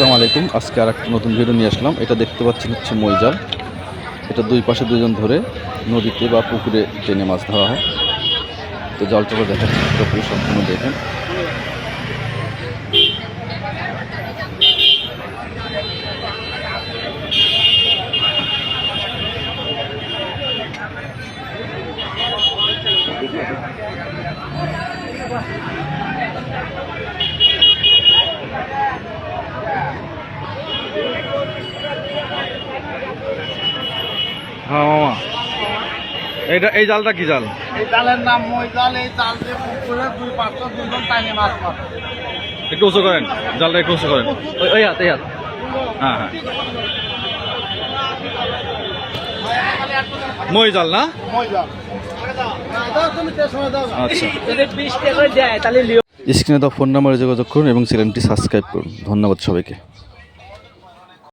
আসসালামু আলাইকুম। আজকে আর একটা নতুন ভিডিও নিয়ে আসলাম। এটা দেখতে পাচ্ছেন হচ্ছে মইজাল এটা দুই পাশে দুজন ধরে নদীতে বা পুকুরে টেনে মাছ ধরা হয়। তো জালটা দেখাচ্ছি পুরোপুরি সম্পূর্ণ দেখেন। হ্যাঁ। মামা এইটা এই জালটা কি জাল? এই জালের নাম মই জাল এই জাল দিয়ে পুকুরে দুই পাঁচশো দুজন টাইনে মাছ মারে। একটু উঁচু করেন জালটা একটু উঁচু করেন। ওই হাত এই হাত। হ্যাঁ হ্যাঁ। মই জাল না? মই জাল। আচ্ছা। যদি বিশ টাকা দেয় তাহলে লিও। স্ক্রিনে দেওয়া ফোন নাম্বারে যোগাযোগ করুন এবং চ্যানেলটি সাবস্ক্রাইব করুন। ধন্যবাদ সবাইকে।